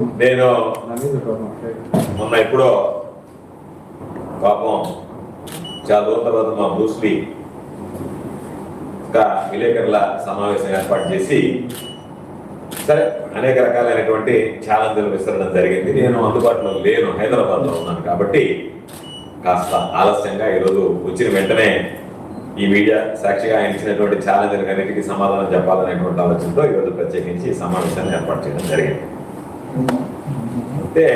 నేను మొన్న ఎప్పుడో పాపం చాలా రోజుల తర్వాత మా బ్రూస్లీ ఒక విలేకరుల సమావేశం ఏర్పాటు చేసి సరే అనేక రకాలైనటువంటి ఛాలెంజ్లు విసరడం జరిగింది. నేను అందుబాటులో లేను హైదరాబాద్లో ఉన్నాను కాబట్టి కాస్త ఆలస్యంగా ఈరోజు వచ్చిన వెంటనే ఈ మీడియా సాక్షిగా ఆయన ఇచ్చినటువంటి ఛాలెంజ్లకు అన్నిటికీ సమాధానం చెప్పాలనేటువంటి ఆలోచనతో ఈరోజు ప్రత్యేకించి సమావేశాన్ని ఏర్పాటు చేయడం జరిగింది. అంటే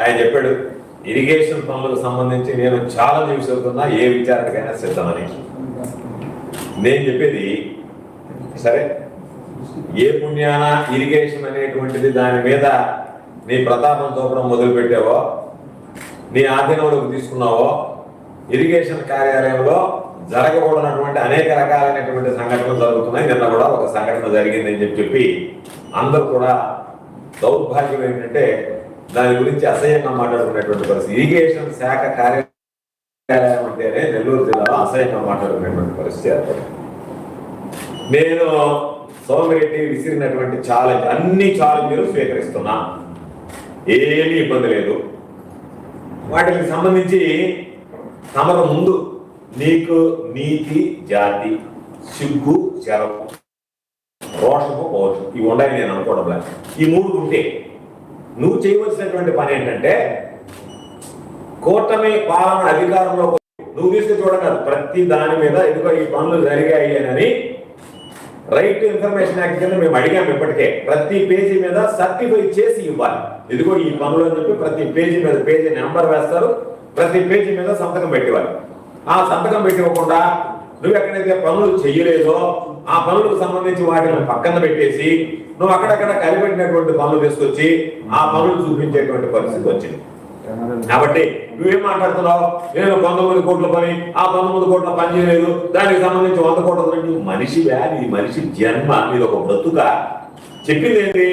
ఆయన చెప్పాడు ఇరిగేషన్ పనులకు సంబంధించి నేను చాలా విసురుతున్నా ఏ విచారణకైనా సిద్ధమని. నేను చెప్పేది సరే ఏ పుణ్యాన ఇరిగేషన్ అనేటువంటిది దాని మీద నీ ప్రతాపం చూపడం మొదలుపెట్టావో నీ ఆధీనంలోకి తీసుకున్నావో ఇరిగేషన్ కార్యాలయంలో జరగకూడనటువంటి అనేక రకాలైనటువంటి సంఘటనలు జరుగుతున్నాయి. నిన్న కూడా ఒక సంఘటన జరిగిందని చెప్పి చెప్పి అందరూ కూడా దౌర్భాగ్యం ఏంటంటే దాని గురించి అసహ్యంగా మాట్లాడుకునేటువంటి పరిస్థితి. ఇరిగేషన్ శాఖ కార్యాలయం అంటేనే నెల్లూరు జిల్లాలో అసహ్యంగా మాట్లాడుకునేటువంటి పరిస్థితి ఏర్పడింది. నేను సోమిరెడ్డి విసిరినటువంటి ఛాలెంజ్ అన్ని ఛాలెంజ్లు స్వీకరిస్తున్నా. ఏమీ ఇబ్బంది లేదు. వాటికి సంబంధించి తమకు ముందు నీకు నీతి జాతి సిగ్గు చెరపు రోషము పోవచ్చు. ఇవి ఉండాలి నేను అనుకోవడం ఈ మూడు ఉంటే నువ్వు చేయవలసినటువంటి పని ఏంటంటే కూటమి పాలన అధికారంలో నువ్వు తీసుకు చూడగలరు ప్రతి దాని మీద ఇదిగో ఈ పనులు జరిగాయి అని రైట్ టు ఇన్ఫర్మేషన్ యాక్ట్ కింద మేము అడిగాము ఇప్పటికే. ప్రతి పేజీ మీద సర్టిఫై చేసి ఇవ్వాలి. ఇదిగో ఈ పనులు అని చెప్పి ప్రతి పేజీ మీద పేజీ నెంబర్ వేస్తారు. ప్రతి పేజీ మీద సంతకం పెట్టేవాళ్ళు. ఆ సంతకం పెట్టివ్వకుండా నువ్వు ఎక్కడైతే పనులు చెయ్యలేదో ఆ పనులకు సంబంధించి వాటిని పక్కన పెట్టేసి నువ్వు అక్కడక్కడ కలిపెట్టినటువంటి పనులు తీసుకొచ్చి ఆ పనులు చూపించేటువంటి పరిస్థితి వచ్చింది. కాబట్టి నువ్వేం మాట్లాడుతున్నావు? నేను పంతొమ్మిది కోట్ల పని ఆ పంతొమ్మిది కోట్ల పని చేయలేదు. దానికి సంబంధించి వంద కోట్ల నువ్వు మనిషి వ్యాధి మనిషి జన్మ మీద ఒక బ్రతుక. చెప్పింది ఏంటి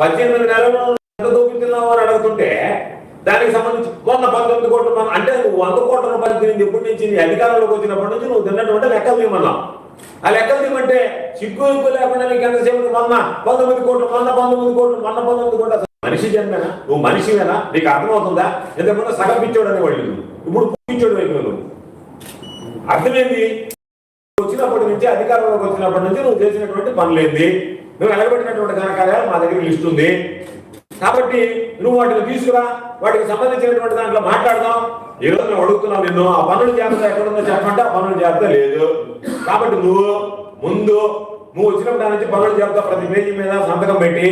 పద్దెనిమిది నెలలు ఎంత దూకుతున్నావు అని అడుగుతుంటే దానికి సంబంధించి మొన్న పంతొమ్మిది కోట్ల పని అంటే నువ్వు వంద కోట్ల రూపాయలు తిరిగి ఎప్పటి నుంచి నీ అధికారంలోకి వచ్చినప్పటి నుంచి నువ్వు తిన్నటువంటి లెక్కలు తీయమన్నావు. ఆ లెక్కలు తీయమంటే సిగ్గు ఇగ్గు లేకుండా నీకు ఎంతసేపు మొన్న పంతొమ్మిది కోట్లు మొన్న పంతొమ్మిది కోట్లు మొన్న పంతొమ్మిది కోట్ల మనిషి జన్మేనా? నువ్వు మనిషివేనా? నీకు అర్థమవుతుందా? ఎందుకంటే సగం పిచ్చోడు అనేవాళ్ళు ఇప్పుడు పిచ్చోడు అయిపోయావు నువ్వు. అర్థమైంది? వచ్చినప్పటి నుంచి అధికారంలోకి వచ్చినప్పటి నుంచి నువ్వు చేసినటువంటి పనులేంది? నువ్వు ఎలగబెట్టినటువంటి కార్యకార్యాలు మా దగ్గర లిస్ట్ ఉంది. కాబట్టి నువ్వు వాటిని తీసుకురా వాటికి సంబంధించినటువంటి దాంట్లో మాట్లాడదాం. ఈ రోజు మేము అడుగుతున్నావు నిన్ను ఆ పనుల జాబితా ఎక్కడుందో చెప్పంటే ఆ పనుల జాబితా లేదు. కాబట్టి నువ్వు ముందు నువ్వు వచ్చినప్పుడు దాని నుంచి పనుల జాబితా ప్రతి పేజీ మీద సంతకం పెట్టి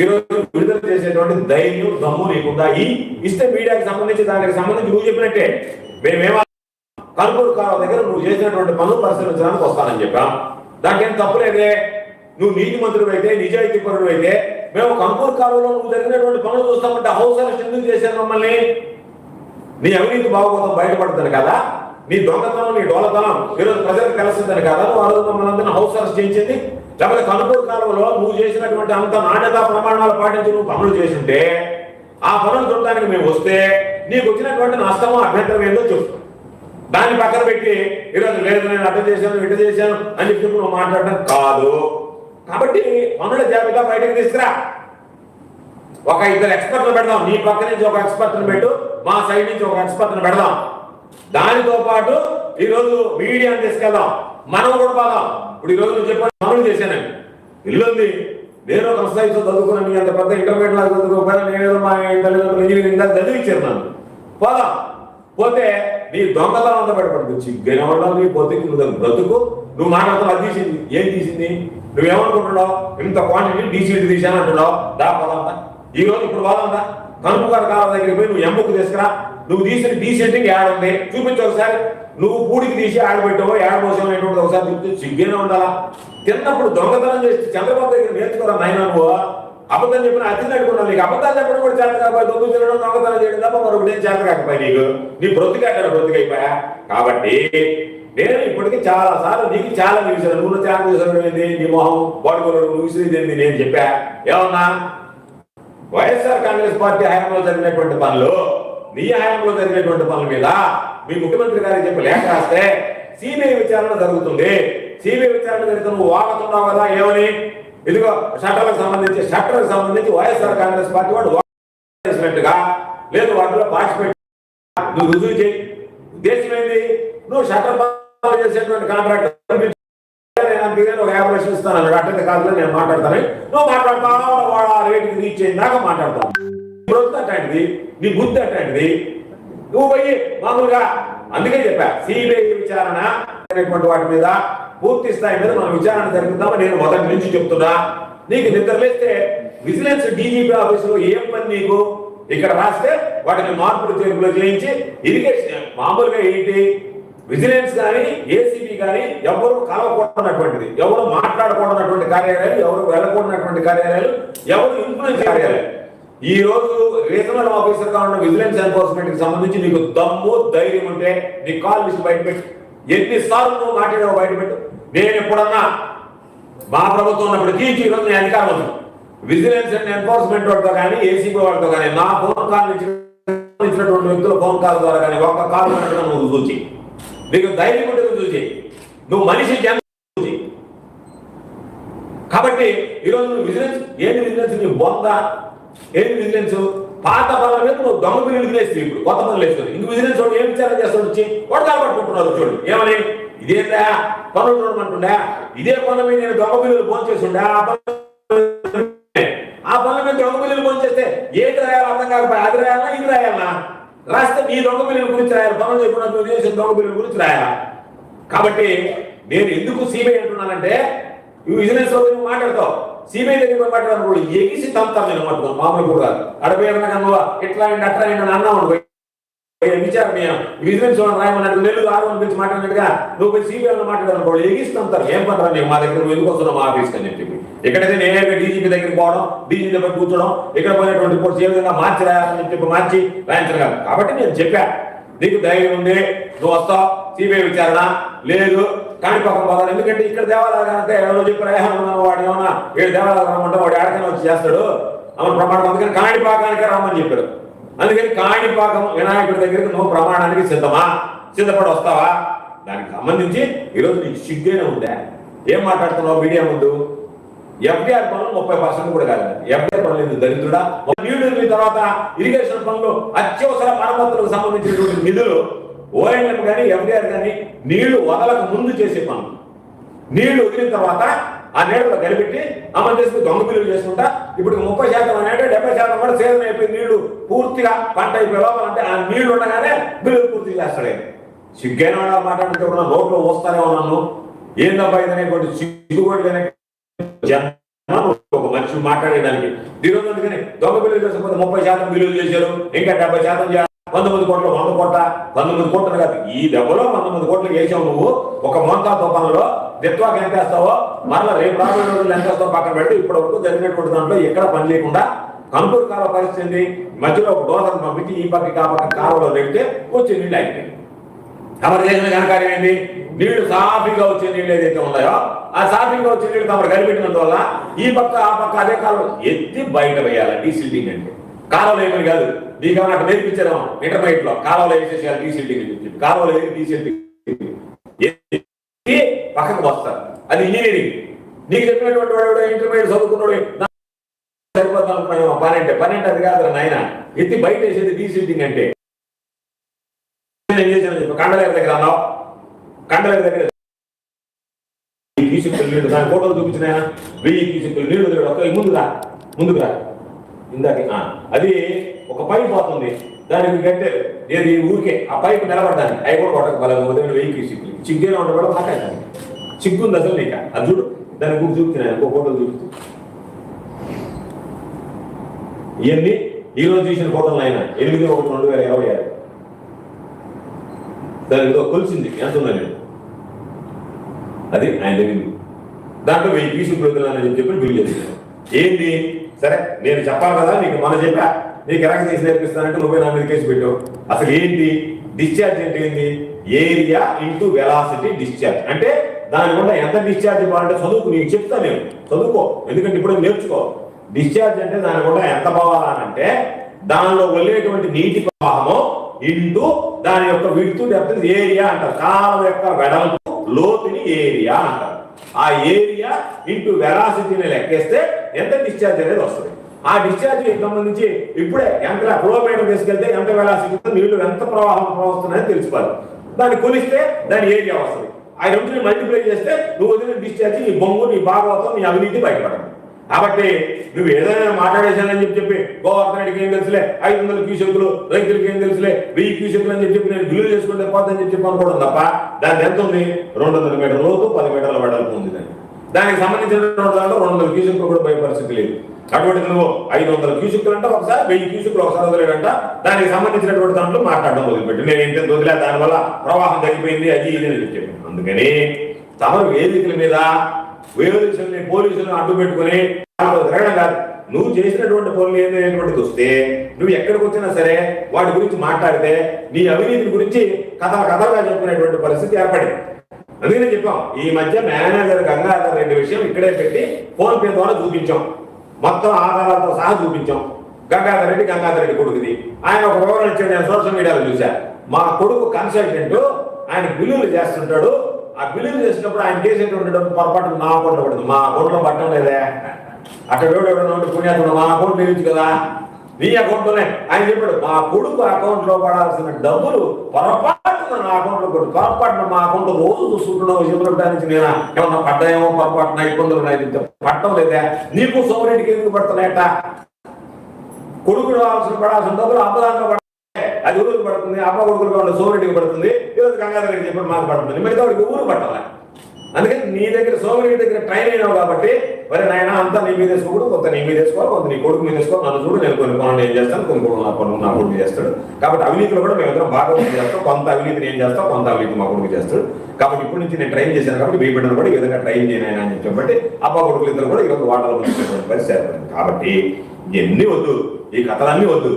ఈ రోజు విడుదల చేసేటువంటి ధైర్యం దమ్ము నీకుందా? ఈ ఇస్తే మీడియాకి సంబంధించి దానికి సంబంధించి నువ్వు చెప్పినట్టే. మేమేమో కనుగోలు కాలం దగ్గర నువ్వు చేసినటువంటి పనులు పరిశీలించడానికి వస్తానని చెప్పాం. తప్పు తప్పులేదే నువ్వు నీతి మంత్రుడు అయితే నిజాయితీ అయితే మేము కంపూర్ కాలంలో నువ్వు జరిగినటువంటి పనులు చూస్తామంటే హౌస్ అరెస్ట్ ఎందుకు చేశారు మమ్మల్ని? నీ అవినీతి బాగోతం బయటపడుతుంది కదా. నీ దొంగతనం నీ డోలతనం ఈరోజు ప్రజలకు కలిసిందని కదా. నువ్వు ఆ మమ్మల్ని అందరినీ హౌస్ అరెస్ట్ చేయించింది. లేకపోతే కనుగోలు కాలంలో నువ్వు చేసినటువంటి అంత నాణ్యత ప్రమాణాలు పాటించి నువ్వు పనులు చేసింటే ఆ పనులు చూడటానికి మేము వస్తే నీకు వచ్చినటువంటి నష్టము అభ్యంతరం ఏందో చెప్పు. దాన్ని పక్కన పెట్టి ఈరోజు లేదు నేను అడ్డ చేశాను ఇట చేశాను అని చెప్పి నువ్వు మాట్లాడటం కాదు. కాబట్టి పనుల జాబితా బయటకు తీసుకురా. ఒక ఇద్దరు ఎక్స్పర్ట్లు పెడదాం. నీ పక్క నుంచి ఒక ఎక్స్పర్ట్ని పెట్టు మా సైడ్ నుంచి ఒక ఎక్స్పర్ట్ని పెడదాం. దానితో పాటు ఈరోజు రోజు మీడియాని తీసుకెళ్దాం. మనం కూడా పోదాం. ఇప్పుడు ఈ రోజు నువ్వు చెప్పాను అమలు చేశానని ఇల్లు ఉంది నేను ఒక సంస్థ చదువుకున్నాను నీ అంత పెద్ద ఇంటర్మీడియట్ లాగా చదువుకోకపోయినా నేను మా తల్లిదండ్రులు ఇంజనీరింగ్ దాకా చదివించారు నన్ను పోదాం. పోతే నీ దొంగతనం అంతా బయటపడుతుంది చిగ్గనవడం నీ బతుకు నువ్వు బ్రతుకు. నువ్వు మాట్లాడుతున్నావు అది తీసింది ఏం తీసింది? నువ్వేమనుకుంటున్నావు? ఇంత క్వాంటిటీ డీసీటీ తీసాను అంటున్నావు? దా పోదాందా ఈ రోజు ఇప్పుడు పోదాందా కనుపు గారి కాలం దగ్గరికి పోయి నువ్వు ఎంబుకు తీసుకురా. నువ్వు తీసిన డీసెంటింగ్ యాడ్ ఉంది. చూపించు ఒకసారి. నువ్వు పూడికి తీసి యాడ్ పెట్టావో యాడ్ పోసావు అనేటువంటి ఒకసారి చూపించి సిగ్గేనే ఉండాలా? తిన్నప్పుడు దొంగతనం చేసి చంద్రబాబు దగ్గర నేర్చుకోరా నాయన నువ్వు అబద్ధం చెప్పిన అతి నడుకున్నావు నీకు. అబద్ధాలు చెప్పడం కూడా చేత కాకపోయి దొంగ తినడం దొంగతనం చేయడం తప్ప మరొకటి ఏం చేత కాకపోయి నీకు? నీ బ్రతికి అక్కడ బ్రతికైపోయా? కాబట్టి నేను ఇప్పటికీ చాలా సార్లు నీకు చాలా విషయాలు నువ్వు చాలా విషయాలు ఏంది నీ మొహం బాడుకోవడం నువ్వు విసిరేది ఏంది నేను చెప్పా. ఏమన్నా? వైఎస్ఆర్ కాంగ్రెస్ పార్టీ హయాంలో జరిగినటువంటి పనులు నీ హయాంలో జరిగినటువంటి పనుల మీద మీ ముఖ్యమంత్రి గారికి చెప్పి లేఖ రాస్తే సిబిఐ విచారణ జరుగుతుంది. సిబిఐ విచారణ జరిగితే నువ్వు వాగుతున్నావు కదా ఏమని? ఇదిగో షట్టర్లకు సంబంధించి షట్టర్లకు సంబంధించి వైఎస్ఆర్ కాంగ్రెస్ పార్టీ వాడు చేసినట్టుగా లేదు వాటిలో పార్టిసిపేట్ నువ్వు రుజువు చేయి. ఉద్దేశం ఏంది? నువ్వు షట్టర్ చేసేటువంటి కాంట్రాక్ట్ ఒక యాభై లక్షలు ఇస్తాను. అన్నాడు అట్టే కాదు నేను మాట్లాడతాను. నువ్వు మాట్లాడతావు? వాడు ఆ రేటుకి రీచ్ అయిన దాకా మాట్లాడతావు నీ అట్లాంటిది నీ బుద్ధి అట్లాంటిది నువ్వు పోయి మామూలుగా అందుకే చెప్పా సిబిఐ విచారణ అనేటువంటి వాటి మీద పూర్తి స్థాయి మీద మనం విచారణ జరుగుతామని నేను మొదటి నుంచి చెప్తున్నా. నీకు నిద్రలేస్తే విజిలెన్స్ డీజీపీ ఆఫీసులో ఏం పని నీకు? ఇక్కడ రాస్తే వాటిని మార్పులు చేర్పులు చేయించి ఇరిగేషన్ మామూలుగా ఏంటి? విజిలెన్స్ కానీ ఏసీబీ కానీ ఎవరు కలవకూడనటువంటిది ఎవరు మాట్లాడకూడనటువంటి కార్యాలయాలు ఎవరు వెళ్ళకూడనటువంటి కార్యాలయాలు ఎవరు ఇన్ఫ్లుయెన్స్ కార్యాలయాలు. ఈ రోజు రీజనల్ ఆఫీసర్గా ఉన్న విజిలెన్స్ ఎన్ఫోర్స్మెంట్కి సంబంధించి నీకు దమ్ము ధైర్యం ఉంటే నీ కాల్ లిస్ట్ బయట పెట్టు. ఎన్నిసార్లు నువ్వు మాట్లాడావు బయట పెట్టు. నేను ఎప్పుడన్నా మా ప్రభుత్వం ఉన్నప్పుడు తీర్చి ఈరోజు నేను అధికారం ఉంది విజిలెన్స్ అండ్ ఎన్ఫోర్స్మెంట్ వాళ్ళతో కానీ ఏసీబీ వాళ్ళతో కానీ నా ఫోన్ కాల్ ఇచ్చినటువంటి వ్యక్తుల ఫోన్ కాల్ ద్వారా కానీ ఒక్క కాల్ పెట్టడం నువ్వు చూచి. నీకు ధైర్యం ఉంటుంది చూసి నువ్వు మనిషి ఎంత కాబట్టి ఈరోజు నువ్వు విజిలెన్స్ ఏంటి విజిలెన్స్? నీ బొంద. ఏంటి విజిలెన్స్? పాత పనుల మీద నువ్వు దొంగ పిల్లలు వేస్తే ఇప్పుడు కొత్త పనులు వేస్తుంది ఇంక విజిలెన్స్ వాడు ఏం విచారం చేస్తాడు వచ్చి? వాడు కాబట్టుకుంటున్నారు చూడు. ఏమని? ఇదేందా పనులు చూడమంటుండే? ఇదే పనుల మీద నేను దొంగ బిల్లులు ఫోన్ చేస్తుండే? ఆ పనులు ఆ పనుల మీద దొంగ బిల్లులు ఫోన్ చేస్తే ఏంటి రాయాలి అర్థం కాకపోయి అది రాయాలా ఇది రాయాలా? రాస్తే నీ దొంగ బిల్లుల గురించి రాయాలి. పనులు చెప్పిన నువ్వు చేసిన దొంగ బిల్లుల గురించి రాయాలి? కాబట్టి నేను ఎందుకు సిబిఐ అంటున్నానంటే ఈ బిజినెస్లో నువ్వు మాట్లాడతావు. సిబిఐ దగ్గర పోయి కూడా ఎగిసి తంతాను నేను మాట్లాడు మామూలు కూడా ఎడపోయినా నువ్వు ఇట్లా అయింది అట్లా అండి అని అన్నావు విచారణ విజిలెన్స్ వాళ్ళని రాయమన్నట్టు నెల్లు ఆరు గురించి మాట్లాడినట్టుగా నువ్వు పోయి సిబిఐ లో ఎగిసి ఎగిస్తుంటారు ఏం పడరా మా దగ్గర ఎందుకు వస్తున్నావు మా ఆఫీస్కి అని చెప్పి. ఎక్కడైతే నేనే డీజీపీ దగ్గరికి పోవడం డీజీపీ దగ్గర కూర్చోడం ఇక్కడ పోయినటువంటి రిపోర్ట్స్ ఏ విధంగా మార్చి రాయాలని చెప్పి మార్చి రాయించడం కాదు. కాబట్టి నేను చెప్పా నీకు ధైర్యం ఉంది నువ్వు వస్తావు సిబిఐ విచారణ లేదు కాణిపాకం పోదాం ఎందుకంటే ఇక్కడ దేవాలయాలంటే ఎవరో చెప్పి రేహాను వాడు ఏమన్నా? ఏడు దేవాలయం రమ్మంటే వాడు ఆడకనే వచ్చి చేస్తాడు. అమలు ప్రమాణం అందుకని కాణిపాకానికి రమ్మని చెప్పాడు. అందుకని కాణిపాకం వినాయకుడి దగ్గరికి నువ్వు ప్రమాణానికి సిద్ధమా? సిద్ధపడి వస్తావా? దానికి సంబంధించి ఈరోజు నీకు సిగ్గేనే ఉందా ఏం మాట్లాడుతున్నావు మీడియా ముందు? ఎఫ్డిఆర్ పనులు ముప్పై పర్సెంట్ కూడా కాదు ఎఫ్డిఆర్ పనులు ఎందుకు? దరిద్రుడా? నీళ్ళు వదిలిన తర్వాత ఇరిగేషన్ పనులు అత్యవసర మరమ్మతులకు సంబంధించినటువంటి నిధులు ఓఎన్ఎం కానీ ఎఫ్డిఆర్ కానీ నీళ్ళు వదలకు ముందు చేసే పనులు. నీళ్ళు వదిలిన తర్వాత ఆ నీళ్ళలో కలిపెట్టి అమలు చేసుకుని దొంగ బిల్లులు చేసుకుంటా ఇప్పుడు ముప్పై శాతం అనేది డెబ్బై శాతం కూడా సేదన అయిపోయి నీళ్ళు పూర్తిగా పంట అయిపోయి లోపలంటే ఆ నీళ్ళు ఉండగానే బిల్లులు పూర్తి చేస్తాడే. సిగ్గైన వాడు మాట్లాడితే కూడా నోట్లో వస్తానే ఉన్నాను. ఏందబ్బా ఇదనేటువంటి సిగ్గుబడి ఒక మనిషి మాట్లాడేదానికి ఈరోజు అందుకని దొంగ బిల్లులు చేసుకుంటే ముప్పై శాతం బిల్లులు చేశారు ఇంకా డెబ్బై శాతం చేయాలి పంతొమ్మిది కోట్లు వంద కోట్ల పంతొమ్మిది కోట్లు కాదు ఈ దెబ్బలో పంతొమ్మిది కోట్లు వేసావు నువ్వు. ఒక మోంతా తుఫానులో దిత్వాకి ఎంత వేస్తావో మరలా రేపు రాబోయే రోజులు ఎంత వేస్తావు పక్కన పెట్టి ఇప్పటి వరకు జరిగినటువంటి దాంట్లో ఎక్కడ పని లేకుండా కంపూర్ కాలువ పరిస్థితి మధ్యలో ఒక దోసను పంపించి ఈ పక్క ఆ పక్క కాలువలో పెడితే వచ్చే నీళ్ళు అయిపోయింది తమరు చేసిన కనకార్యం ఏంటి నీళ్ళు సాఫీగా వచ్చే నీళ్ళు ఏదైతే ఉన్నాయో ఆ సాఫీగా వచ్చే నీళ్ళు తమరు కనిపెట్టినందువల్ల ఈ పక్క ఆ పక్క అదే కాలం ఎత్తి బయట వేయాలి డీసిల్టింగ్ అంటే. కాలువలు ఏమని కాదు నీకు ఏమన్నా అట్లా నేర్పించారు ఇంటర్మీడియట్లో కాలువలు ఏం చేసేయాలి? డీసిల్టింగ్ అని చెప్పి కాలువలు ఏది డీసిల్టింగ్ పక్కకు వస్తారు. అది ఇంజనీరింగ్ నీకు చెప్పినటువంటి వాడు ఇంటర్మీడియట్ చదువుకున్నాడు సరిపోతాను సరిపోతాం అనుకున్నాను పని అంటే పని అంటే అది కాదు నాయన. ఎత్తి బయట వేసేది డీసిల్టింగ్ అంటే. ఏం చేశాను చెప్పు. కండలేరు దగ్గర అన్నావు కండలేరు దగ్గర ఈ కీసుకులు నీళ్ళు దాని ఫోటోలు చూపించిన వెయ్యి కీసుకులు నీళ్ళు వదిలేడు ఒక్క ముందుగా ముందుకురా ఇందాక అది ఒక పైపు పోతుంది. దానికి గంటే. ఏది ఊరికే ఆ పైపు నిలబడడానికి అవి కూడా కొట్టక బలం వదిలిన వెయ్యి కీసుకులు చిగ్గేనా ఉండడం కూడా మాట్లాడాలి చిగ్గుంది అసలు నీక. అది చూడు. దాని గురించి చూపుతున్నాను ఇంకో ఫోటోలు చూపిస్తూ. ఇవన్నీ ఈ రోజు చూసిన ఫోటోలు ఆయన. ఎనిమిది ఒకటి రెండు వేల ఇరవై ఆరు. దానికి కొలిసింది. ఎంత ఉందని అది ఆయన తెలియదు దాంట్లో వెయ్యి పీసులు పెడుతున్నానని చెప్పి బిల్ చేశాను ఏంటి సరే నేను చెప్పాలి కదా నీకు మన చెప్పా. నీకు ఎలాగ చేసి నేర్పిస్తానంటే నువ్వే నా మీద కేసు పెట్టావు. అసలు ఏంటి? డిశ్చార్జ్ అంటే ఏంటి ఏరియా ఇంటూ వెలాసిటీ డిశ్చార్జ్ అంటే దాని వల్ల ఎంత డిశ్చార్జ్ ఇవ్వాలంటే చదువుకు నీకు చెప్తా నేను. చదువుకో. ఎందుకంటే ఇప్పుడు నేర్చుకో. డిశ్చార్జ్ అంటే దాని వల్ల ఎంత పోవాలనంటే దానిలో వెళ్ళేటువంటి నీటి ప్రవాహము ఇంటూ దాని యొక్క విడుతు డెప్త్ ఏరియా అంటారు. కాలం యొక్క వెడల్పు లోతుని ఏరియా అంటారు. ఆ ఏరియా ఇంటూ వెరాసిటీని లెక్కేస్తే ఎంత డిశ్చార్జ్ అనేది వస్తుంది. ఆ డిశ్చార్జ్ సంబంధించి ఇప్పుడే ఎంత కిలోమీటర్ తీసుకెళ్తే ఎంత వెలాసిటీ నీళ్ళు ఎంత ప్రవాహం ప్రవహిస్తున్నాయని తెలుసుకోవాలి. దాన్ని కొలిస్తే దాని ఏరియా వస్తుంది. ఆ రెండు మల్టిప్లై చేస్తే నువ్వు వదిలిన డిశ్చార్జ్ నీ బొంగు నీ భాగవతం నీ అవినీతి బయటపడదు. కాబట్టి నువ్వు ఏదైనా మాట్లాడేశానని చెప్పి చెప్పి గోవర్ధన్ రెడ్డికి ఏం తెలుసులే? ఐదు వందల క్యూసెక్లు రైతులకి ఏం తెలుసులే? వెయ్యి క్యూసెక్లు అని చెప్పి నేను బిల్లు చేసుకుంటే పోతుందని చెప్పి చెప్పి అనుకోవడం తప్ప దాని ఎంత ఉంది? రెండు వందల మీటర్ల లోతు పది మీటర్ల వెడల్పు ఉంది దానికి. దానికి సంబంధించిన దాంట్లో రెండు వందల క్యూసెక్లు కూడా పోయే పరిస్థితి లేదు. అటువంటి నువ్వు ఐదు వందల క్యూసెక్లు అంటే ఒకసారి వెయ్యి క్యూసెక్లు ఒకసారి వదిలేడంట దానికి సంబంధించినటువంటి దాంట్లో మాట్లాడడం మొదలుపెట్టి. నేను ఏంటంటే వదిలే దానివల్ల ప్రవాహం తగ్గిపోయింది అది ఇది అని చెప్పి చెప్పాను. అందుకని తమ వేదికల మీద వేదికల్ని పోలీసులను అడ్డు పెట్టుకుని తిరగడం కాదు. నువ్వు చేసినటువంటి పనులు ఏంటనేటువంటిది వస్తే నువ్వు ఎక్కడికి వచ్చినా సరే వాటి గురించి మాట్లాడితే నీ అవినీతి గురించి కథ కథలుగా చెప్పుకునేటువంటి పరిస్థితి ఏర్పడింది. అందుకనే చెప్పాం ఈ మధ్య మేనేజర్ గంగాధర్ రెడ్డి విషయం ఇక్కడే పెట్టి ఫోన్ పే ద్వారా చూపించాం. మొత్తం ఆధారాలతో సహా చూపించాం. గంగాధర్ రెడ్డి గంగాధర్ రెడ్డి కొడుకుది. ఆయన ఒక వివరణ ఇచ్చాడు నేను సోషల్ మీడియాలో చూశాను మా కొడుకు కన్సల్టెంట్ ఆయన బిల్లులు చేస్తుంటాడు. ఆ బిల్లులు చేసినప్పుడు ఆయన చేసేటువంటి డబ్బు పొరపాటు నా అకౌంట్లో పడింది. మా అకౌంట్లో పట్టడం లేదే అక్కడ ఎవడు ఉంటే పుణ్యాత్ముడు మా అకౌంట్ లేదు కదా. నీ అకౌంట్లోనే. ఆయన చెప్పాడు మా కొడుకు అకౌంట్లో పడాల్సిన డబ్బులు పొరపాటున నా అకౌంట్లో కొడు పొరపాటున మా అకౌంట్లో రోజు చూసుకుంటున్నావు చెప్పడానికి నేను? ఏమన్నా పడ్డాయేమో పొరపాటున ఇబ్బందులు ఉన్నాయి పట్టడం లేదా? నీకు సోమరెడ్డికి ఎందుకు పడుతున్నాయట కొడుకు రావాల్సిన పడాల్సిన డబ్బులు అమ్మదాంగా అది ఊరికి పడుతుంది అమ్మ కొడుకులుగా ఉన్న సోమరెడ్డికి పడుతుంది ఈరోజు గంగాధర్ రెడ్డి చెప్పి మాకు పడుతుంది. మిగతా వాడికి ఊరు పట్టాలి. అందుకని నీ దగ్గర సోమరెడ్డి దగ్గర ట్రైన్ అయినావు కాబట్టి మరి నాయన అంతా నీ మీద వేసుకోకూడదు కొంత నీ మీద వేసుకోవాలి కొంత నీ కొడుకు మీద వేసుకోవాలి నన్ను చూడు నేను కొన్ని పనులు ఏం చేస్తాను కొన్ని కొడుకు నా పనులు నా కొడుకు చేస్తాడు. కాబట్టి అవినీతిలో కూడా మేమిద్దరం బాగా చేస్తాం కొంత అవినీతిని ఏం చేస్తాం కొంత అవినీతి మా కొడుకు చేస్తాడు. కాబట్టి ఇప్పటి నుంచి నేను ట్రైన్ చేశాను కాబట్టి మీ బిడ్డను కూడా ఈ విధంగా ట్రైన్ చేయను అని చెప్పబట్టి అబ్బా కొడుకులు ఇద్దరు కూడా ఈరోజు వాటలో పరిస్థితి కాబట్టి ఇవన్నీ వద్దు ఈ కథలన్నీ వద్దు.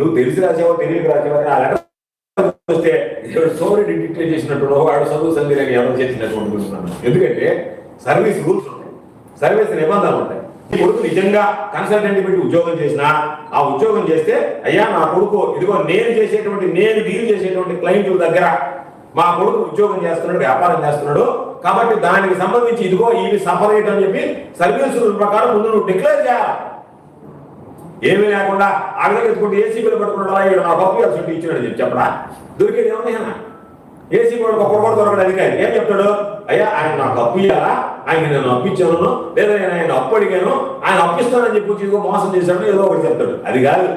నువ్వు తెలిసి రాసావో తెలియక రాసావో ఆ లెటర్ వస్తే సోమరెడ్డి డిక్లేర్ చేసినట్టు వాడు చదువు సందేహాన్ని ఎవరు చేసినటువంటి చూస్తున్నాను ఎందుకంటే సర్వీస్ రూల్స్ ఉంటాయి. సర్వీస్ నిబంధనలు ఉంటాయి. ఈ కొడుకు నిజంగా కన్సల్టెంట్ పెట్టి ఉద్యోగం చేసినా ఆ ఉద్యోగం చేస్తే అయ్యా నా కొడుకు ఇదిగో నేను చేసేటువంటి నేను డీల్ చేసేటువంటి క్లయింట్ల దగ్గర మా కొడుకు ఉద్యోగం చేస్తున్నాడు వ్యాపారం చేస్తున్నాడు. కాబట్టి దానికి సంబంధించి ఇదిగో ఇవి సపరేట్ అని చెప్పి సర్వీస్ రూల్ ప్రకారం ముందు నువ్వు డిక్లేర్ చేయాలి. ఏమీ లేకుండా అడగెత్తుకుంటే ఏసీబీలో పట్టుకున్నాడు ఇక్కడ నా పప్పు చుట్టూ ఇచ్చాడు చెప్పి చెప్పడా? దొరికేది ఏమన్నా ఏసీ కూడా ఒక్క కూడా దొరకడు అధికారి. ఏం చెప్తాడు? అయ్యా ఆయన నాకు అప్పు ఇయ్యాలా? ఆయన నేను అప్పించాను లేదా నేను ఆయన అప్పు అడిగాను. ఆయన అప్పిస్తానని చెప్పి వచ్చి ఇదిగో మోసం చేశాను ఏదో ఒకటి చెప్తాడు. అది కాదు.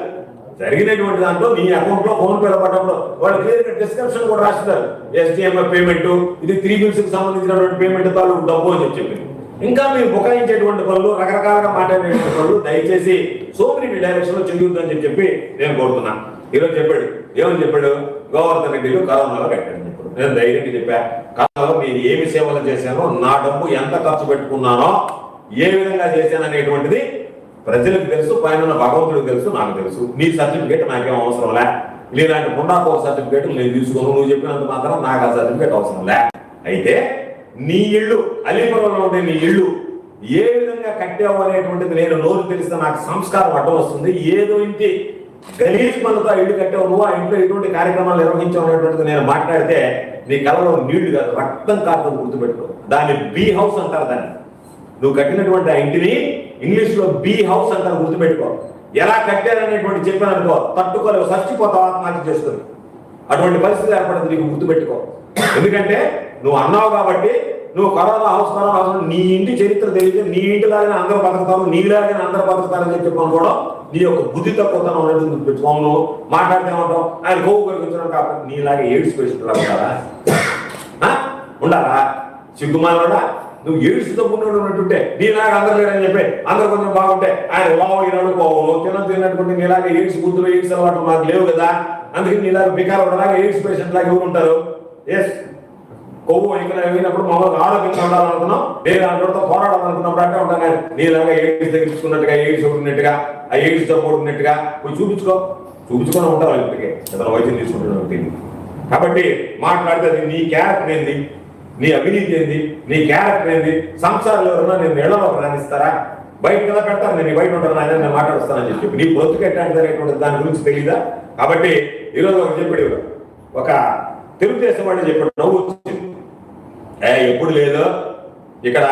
జరిగినటువంటి దాంట్లో నీ అకౌంట్లో ఫోన్ పేలో వాళ్ళు క్లియర్గా డిస్క్రిప్షన్ కూడా రాస్తారు ఎస్టీఎంఐ పేమెంట్ ఇది త్రీ బిల్స్కి సంబంధించినటువంటి పేమెంట్ తాలూకు డబ్బు అని చెప్పి ఇంకా మీరు బుకాయించేటువంటి పనులు రకరకాలుగా మాట్లాడేటువంటి పనులు దయచేసి సోమరెడ్డి డైరెక్షన్లో చెందుతుందని చెప్పి నేను కోరుతున్నా. ఈరోజు చెప్పాడు ఏమని చెప్పాడు? గోవర్ధన్ రెడ్డిలు కరోనాలో పెట్టాడు నేను ధైర్యంగా చెప్పా కాలంలో నేను ఏమి సేవలు చేశానో నా డబ్బు ఎంత ఖర్చు పెట్టుకున్నానో ఏ విధంగా చేశాను అనేటువంటిది ప్రజలకు తెలుసు పైన ఉన్న భగవంతుడికి తెలుసు నాకు తెలుసు. నీ సర్టిఫికేట్ నాకేం అవసరం లే. నీలాంటి పుండాకు సర్టిఫికేట్ నేను తీసుకోను నువ్వు చెప్పినంత మాత్రం నాకు ఆ సర్టిఫికేట్ అవసరం లే. అయితే నీ ఇల్లు అలీపురంలో ఉండే నీ ఇల్లు ఏ విధంగా కట్టావు అనేటువంటిది నేను నోరు తెలిస్తే నాకు సంస్కారం అడ్డం వస్తుంది. ఏదో ఇంటి గలీజ్ పనులతో ఆ ఇల్లు కట్టావు నువ్వు ఆ ఇంట్లో ఎటువంటి కార్యక్రమాలు నిర్వహించావు అనేటువంటిది నేను మాట్లాడితే నీ కళలో నీళ్ళు కాదు రక్తం కాదు గుర్తుపెట్టుకో. దాన్ని బీ హౌస్ అంటారు దాన్ని. నువ్వు కట్టినటువంటి ఆ ఇంటిని ఇంగ్లీష్లో బీ హౌస్ అంటారు గుర్తుపెట్టుకో. ఎలా కట్టారనేటువంటి చెప్పాను అనుకో తట్టుకోలేవు చచ్చిపోతావు ఆత్మహత్య చేసుకుని. అటువంటి పరిస్థితి ఏర్పడింది నీకు గుర్తుపెట్టుకో. ఎందుకంటే నువ్వు అన్నావు కాబట్టి నువ్వు కరోనా హౌస్ కరోనా హౌస్ నీ ఇంటి చరిత్ర తెలియదు నీ ఇంటిలాగానే అందరూ బతుకుతారు నీలాగానే అందరూ బతుకుతారని చెప్పి అనుకోవడం నీ యొక్క బుద్ధి తక్కువతనం అనేది నువ్వు నువ్వు మాట్లాడితే ఉంటావు. ఆయన గోవు కొరికి కాబట్టి నీలాగే ఏడ్స్ పేషెంట్ ఉండాలా? ఆ? ఉండాలా? సిగ్గుమాలోడా నువ్వు ఏడుస్తూ ఉన్నాడు ఉన్నట్టుంటే నీలాగా అందరు లేరని చెప్పి అందరు కొంచెం బాగుంటే ఆయన బావు ఈనాడు బావు తిన తిన్నటువంటి నీలాగా ఎయిడ్స్ గుర్తులు ఎయిడ్స్ అలవాటు మాకు లేవు కదా. అందుకని నీలాగా బికారు లాగా ఎయిడ్స్ పేషెంట్ లాగా ఎవరు ఉంటారు? ఎస్ కొవ్వు ఇక్కడ అయినప్పుడు మామూలుగా ఆరోగ్యంగా ఉండాలనుకున్నాం నేను అందరితో పోరాడాలనుకున్నప్పుడు అంటే ఉంటాను కానీ నీలాగా ఎయిడ్స్ తగ్గించుకున్నట్టుగా ఎయిడ్స్ ఉన్నట్టుగా ఆ ఎయిడ్స్ ఉన్నట్టుగా పోయి చూపించుకో. చూపించుకొని ఉంటారు ఇప్పటికే అతను వైద్యం తీసుకుంటున్నాను కాబట్టి మాట్లాడితే అది నీ క్యారెక్టర్ ఏంది? నీ అవినీతి ఏంది? నీ క్యారెక్టర్ ఏంది? సంసారాలు ఎవరన్నా నేను నెలలో ప్రయాణిస్తారా బయట కదా పెడతాను నేను బయట ఉంటాను ఆయన నేను మాట్లాడుస్తానని చెప్పి. నీ బ్రతుకు ఎట్లాంటిది దాని గురించి తెలియదా కాబట్టి ఈరోజు ఒక చెప్పాడు ఒక తెలుగుదేశం వాళ్ళు చెప్పాడు నవ్వు వచ్చింది. ఏ ఎప్పుడు లేదు. ఇక్కడ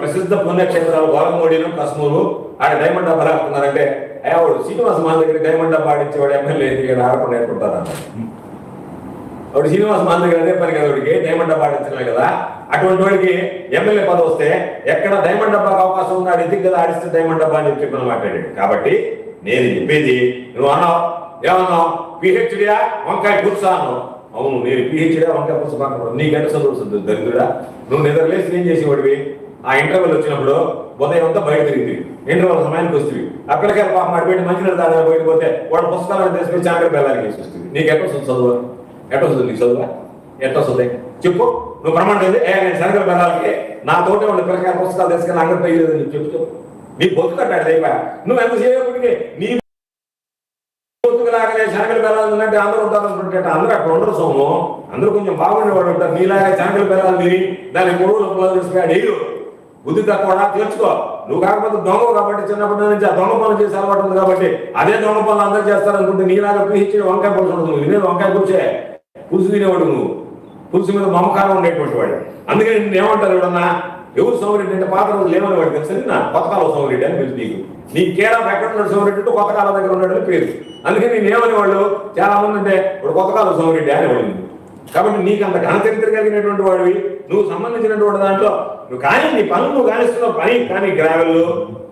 ప్రసిద్ధ పుణ్యక్షేత్రాలు గోలమూడిను కస్మూరు ఆడ డైమండ్ డబ్బా రాకున్నారంటే అయ్యా వాడు శ్రీనివాస మా దగ్గర డైమండ్ డబ్బా ఆడించేవాడు ఎమ్మెల్యే ఇక్కడ ఆడకుండా వాడు శ్రీనివాస మా దగ్గర అదే పని కదా వాడికి డైమండ్ డబ్బా ఆడించడమే కదా. అటువంటి వాడికి ఎమ్మెల్యే పదవి వస్తే ఎక్కడ డైమండ్ డబ్బాకి అవకాశం ఉన్నాడు ఎందుకు కదా ఆడిస్తే డైమండ్ డబ్బా అని చెప్పి మాట్లాడాడు కాబట్టి నేను చెప్పేది నువ్వు అన్నావు ఏమన్నావు? పిహెచ్డియా వంకాయ కూర్చో అన్నావు. అవును నేను పిహెచ్డే వంకాయ క్యాంపస్ మాట్లాడు నీకంటే చదువు దరిద్రుడా? నువ్వు నిద్రలేసి ఏం చేసేవాడివి? ఆ ఇంటర్వెల్ వచ్చినప్పుడు ఉదయం అంతా బయట తిరిగి ఇంటర్వెల్ సమయానికి వస్తుంది అక్కడికే పాపం అటువంటి మంచి తాగా బయట పోతే వాడు పుస్తకాలను తీసుకొని చాకరి బెల్లానికి వేసి వస్తుంది. నీకు ఎట్ట వస్తుంది చదువు? ఎట్ట వస్తుంది నీకు చదువు? ఎట్ట వస్తుంది? చెప్పు. నువ్వు ప్రమాణం చేసి ఏ నేను శనగలు బెల్లాలకి నా తోట వాళ్ళు పిల్లకాయ పుస్తకాలు తీసుకొని అంగడి పోయేది నీకు చెప్పు నీ బొత్తు కట్టాడు నువ్వు ఎంత చేయకపోతే నీ పొత్తుకులాగానే శనగలు బెల్లాలు ఉన్నట్టు అందరూ ఉంటారు అనుకుంటే అందరూ అక్కడ ఉండరు సోము. అందరూ కొంచెం బాగుండేవాడు ఉంటారు. నీలాగా శనగలు బెల్లాలు తిని దానికి మూడు రూపాయలు తీసుకున్నాడు ఎయ్యు బుద్ధి తక్కువ తెలుసుకో. నువ్వు కాకపోతే దొంగ కాబట్టి చిన్నప్పటి నుంచి ఆ దొంగ పనులు చేసే అలవాటు ఉంది కాబట్టి అదే దొంగ పనులు అందరూ చేస్తారనుకుంటే నీలాగా పిలిచి వంకాయ పులుసు ఉండదు నువ్వు తినేది వంకాయ పులుసే. పులుసు తినేవాడు నువ్వు. పులుసు మీద మమకారం ఉండేటువంటి వాడు. అందుకని నిన్ను ఏమంటారు ఎవడన్నా? ఎవరు సౌరెడ్డి అంటే పాత రోజులు ఏమని వాడు తెలుసు? నా కొత్త సౌరెడ్డి అని పిలుసు నీకు. నీ కేరళ ఎక్కడ ఉన్నాడు సౌరెడ్డి అంటే దగ్గర ఉన్నాడు పేరు. అందుకని నేను ఏమని వాళ్ళు చాలా మంది అంటే ఇప్పుడు కొత్త కాలం సౌరెడ్డి అని వాడు. కాబట్టి నీకు అంత ఘనచరిత్ర కలిగినటువంటి వాడివి. నువ్వు సంబంధించినటువంటి దాంట్లో నువ్వు కానీ నీ పనులు నువ్వు కానిస్తున్నావు పని కానీ గ్రావెల్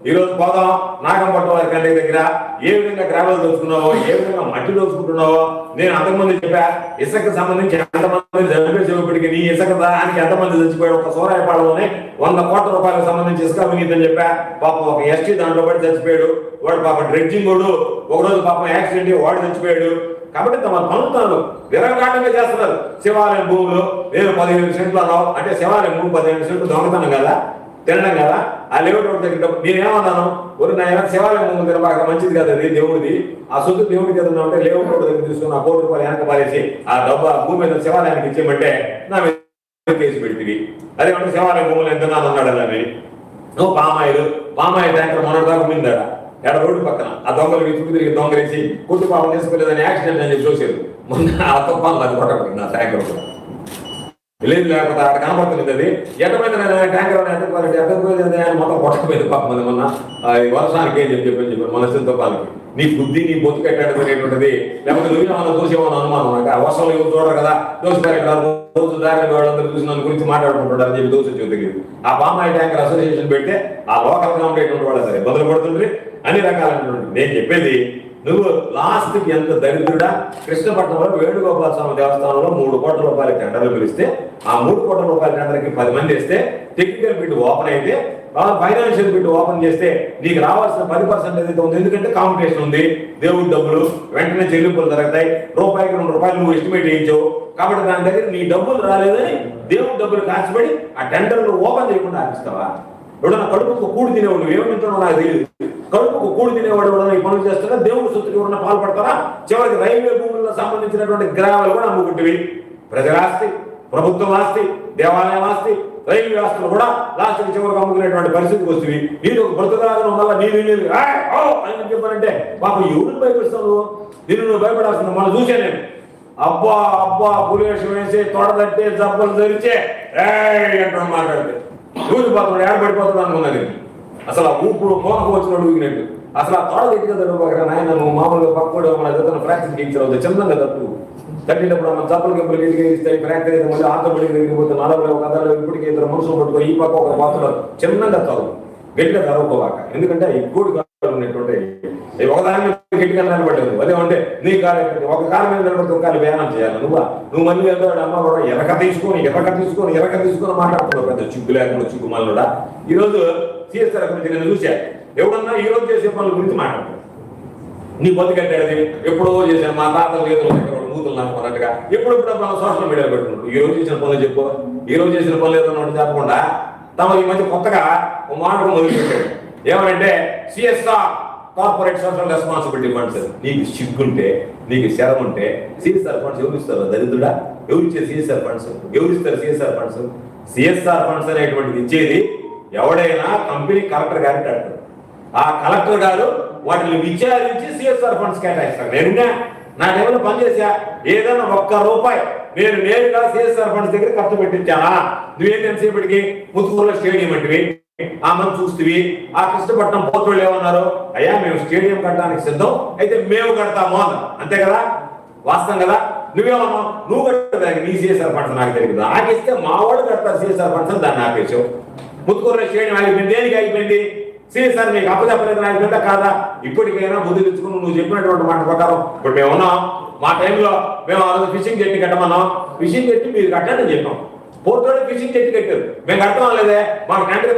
ఈ రోజు పోదాం. నాగంపట్నం వారి కంటే దగ్గర ఏ విధంగా గ్రావెల్ దోచుకున్నావో ఏ విధంగా మట్టి దోచుకుంటున్నావో నేను అంతకుమంది చెప్పా. ఇసుక సంబంధించి ఎంతమంది చనిపోయేప్పటికీ నీ ఇసుక దానికి ఎంతమంది చచ్చిపోయాడు ఒక సోరాయపాడంలోనే వంద కోట్ల రూపాయలకు సంబంధించి ఇసుక అవినీతి అని చెప్పా. పాపం ఒక ఎస్టీ దాంట్లో పడి చచ్చిపోయాడు. వాడు పాప డ్రెడ్జింగ్ వాడు. ఒక రోజు పాపం యాక్సిడెంట్ వాడు చచ్చిపోయాడు. కాబట్టి తమ పనులు తాను విరగాటంగా చేస్తున్నారు. శివాలయం భూములు నేను పదిహేను సెంట్లు అన్నావు అంటే శివాలయం భూమి పదిహేను సెంట్లు దొంగతనం కదా? తినడం కదా? ఆ లేఅవుట్ రోడ్ దగ్గర నేనేమన్నాను? ఒక నాయన శివాలయం భూములు తినబాక మంచిది కదా అది దేవుడిది? ఆ సొత్తు దేవుడికి ఏదన్నా ఉంటే లేఅవుట్ రోడ్ దగ్గర తీసుకుని ఆ కోటి రూపాయలు వెనక పారేసి ఆ డబ్బు ఆ భూమి మీద శివాలయానికి ఇచ్చేయమంటే నా మీద కేసు పెడితే అదే అంటే శివాలయం భూములు ఎంత అన్నాడు అని నువ్వు పామాయిలు. పామాయిల్ ట్యాంకర్ మొన్నటిదాకా ఉండిందా ఎడ రోడ్డు పక్కన. ఆ దొంగలు చుట్టూ తిరిగి దొంగలేసి కుట్టు పాపం చేసుకోలేదని యాక్సిడెంట్ అని చెప్పి చూసారు మొన్న ఆ తుఫాన్ అది కొట్టబడింది ఆ ట్యాంకర్ కూడా. లేదు లేకపోతే అక్కడ కనపడుతుంది అది. ఎట్టమైతే ట్యాంకర్ ఎట్టకపోయింది ఎట్టకపోయింది అని మొత్తం కొట్టకపోయింది పాప మంది మొన్న. ఈ వర్షానికి ఏం చెప్పి చెప్పని చెప్పారు మన సింతపాలకి నీ బుద్ధి నీ బొత్తు కట్టాడుకునేటువంటిది లేకపోతే నువ్వు ఏమన్నా చూసేమో అనుమానం? నాకు ఆ వర్షంలో ఎవరు చూడరు కదా. దోషపరి రోజు దారిని వాళ్ళందరూ చూసి నన్ను గురించి మాట్లాడుకుంటారు అని చెప్పి దోష చూద్దరు ఆ బామాయి ట్యాంకర్ అసోసియేషన్ పెడితే ఆ లోకల్గా ఉండేటువంటి వాళ్ళు సరే బదులు పడుతుండ్రి. అన్ని రకాలైనటువంటి నేను చెప్పేది నువ్వు లాస్ట్కి ఎంత దరిద్రుడా? కృష్ణపట్నంలో వేణుగోపాల స్వామి దేవస్థానంలో మూడు కోట్ల రూపాయల టెండర్లు పిలిస్తే ఆ మూడు కోట్ల రూపాయల టెండర్కి పది మంది వేస్తే టెక్నికల్ బిడ్ ఓపెన్ అయితే ఫైనాన్షియల్ బిడ్ ఓపెన్ చేస్తే నీకు రావాల్సిన పది పర్సెంట్ ఏదైతే ఉంది ఎందుకంటే కాంపిటీషన్ ఉంది. దేవుడి డబ్బులు వెంటనే చెల్లింపులు జరుగుతాయి. రూపాయికి రెండు రూపాయలు నువ్వు ఎస్టిమేట్ చేయించావు కాబట్టి దాని దగ్గర నీ డబ్బులు రాలేదని దేవుడి డబ్బులు కాచిపడి ఆ టెండర్లు ఓపెన్ చేయకుండా ఆపిస్తావా? ఎవడన్నా కడుపుకు కూడి తినేవాడు నువ్వు ఏమి నాకు తెలియదు కడుపుకు కూడి తినేవాడు ఎవడన్నా ఈ పనులు చేస్తారా దేవుడు సొత్తుకి ఎవరన్నా పాల్పడతారా చివరికి రైల్వే భూములకు సంబంధించినటువంటి గ్రామాలు కూడా అమ్ముకుంటువి. ప్రజలాస్తి ప్రభుత్వం ఆస్తి దేవాలయం ఆస్తి రైల్వే ఆస్తులు కూడా లాస్ట్ చివరికి అమ్ముకునేటువంటి పరిస్థితికి వస్తుంది నీకు ఒక బ్రతుకులాగా వల్ల నీరు నీరు అని చెప్పారంటే పాపం ఎవరిని భయపడిస్తావు నిన్ను నువ్వు భయపడాల్సింది మనం చూసే నేను. అబ్బా అబ్బా పులివేషం వేసి తొడదట్టే జబ్బలు ధరిచే ఏయ్ అంటాడు మాట్లాడితే ఎవరు ఊరిపోతున్నాడు ఏడబడిపోతున్నాడు అనుకున్నది. అసలు ఆ ఊపుడు పోనకు వచ్చినాడు ఊగినట్టు. అసలు ఆ తోడ ఎట్టుగా తడుపు నాయన నువ్వు మామూలుగా పక్కడు మన దగ్గర ఫ్రాక్చర్ అవుతుంది చిన్నగా తప్పు తట్టినప్పుడు మన చప్పలు గింపలు గెలిగిస్తాయి ఇస్తాయి ఫ్రాక్చర్ అయితే మళ్ళీ ఆర్థోపెడిక్ దగ్గరికి పోతే నలభై కథలు ఇప్పటికి ఇద్దరు మనుషులు పట్టుకొని ఈ పక్క ఒక పాత్రలో చిన్నగా తాగు గట్టిగా తరవకోవాక ఎందుకంటే ఈ గూడు కాలు ఉన్నటువంటి ఒకదాని గట్టిగా నిలబడలేదు. అదే అంటే నీ కాలు ఒక కాలు మీద నిలబడితే ఒక కాలు వ్యాయామం చేయాలి. నువ్వు? నువ్వు మళ్ళీ ఏదో అమ్మ కూడా ఎరక తీసుకొని ఎరక తీసుకొని ఎరక తీసుకొని మాట్లాడుతున్నావు పెద్ద చిగ్గు లేకుండా చిగ్గు మల్లుడా. ఈ రోజు సిఎస్ఆర్ గురించి నేను చూసా ఎవడన్నా ఈ రోజు చేసే పనుల గురించి మాట్లాడుతున్నాడు నీ బతికట్టేది ఎప్పుడో చేశాను. మా తాతలు లేదు మూతులు నాకున్నట్టుగా. ఎప్పుడెప్పుడు మనం సోషల్ మీడియా పెట్టుకుంటు ఈ రోజు చేసిన పనులు చెప్పు. ఈ రోజు చేసిన పనులు ఏదో చెప్పకుండా. తమ ఈ మధ్య కొత్తగా ఒక మాట ఏమనంటే ఏమంటే CSR corporate social responsibility funds నీకు సిగ్గుంటే నీకు శరం ఉంటే సిఎస్ఆర్ ఫండ్స్ ఎవరు ఇస్తారు? దరిద్రుడా? ఎవరు ఇచ్చే సిఎస్ఆర్ ఫండ్స్ ఎవరు ఇస్తారు సిఎస్ఆర్ ఫండ్స్ సిఎస్ఆర్ ఫండ్స్ అనేటువంటిది ఇచ్చేది ఎవడైనా కంపెనీ కలెక్టర్ గారికి అంటారు. ఆ కలెక్టర్ గారు వాటిని విచారించి సిఎస్ఆర్ ఫండ్స్ కేటాయిస్తారు. నేనున్నా నా టైంలో పనిచేసా ఏదైనా ఒక్క రూపాయి నేను నేరుగా సిఎస్ఆర్ ఫండ్స్ దగ్గర ఖర్చు పెట్టించానా? నువ్వేం ఎంతసేపటికి ముత్తుకూరులో స్టేడియం అంటివి. ఆ మనం చూస్తేవి. ఆ కృష్ణపట్నం పోతుళ్ళు ఏమన్నారు? అయ్యా మేము స్టేడియం కట్టడానికి సిద్ధం. అయితే మేము కడతాము అన్న అంతే కదా? వాస్తవం కదా? నువ్వేమన్నావు? నువ్వు కట్టడానికి నీ సిఎస్ఆర్ ఫండ్స్ నాకు తెలియదు. ఆకిస్తే మా వాళ్ళు కడతారు సిఎస్ఆర్ ఫండ్స్ దాన్ని ఆపేసావు ముత్తుకూరులో స్టేడియం ఆగిపోయింది. దేనికి ఆగిపోయింది? సిఎస్ఆర్ మీకు అప్పచెప్పలేదు ఆగిపోయిందా కాదా? ఇప్పటికైనా బుద్ధి తెచ్చుకుని నువ్వు చెప్పినటువంటి మాట ప్రకారం. ఇప్పుడు మేము ఉన్నాం. మా టైంలో మేము ఆ రోజు ఫిషింగ్ జెట్టి కట్టమన్నాం. ఫిషింగ్ జెట్టి మీరు కట్టండి చెప్పాం. పోర్టులో ఫిషింగ్ జెట్టి కట్టారు. మేము కట్టడం లేదే? మాకు టెండర్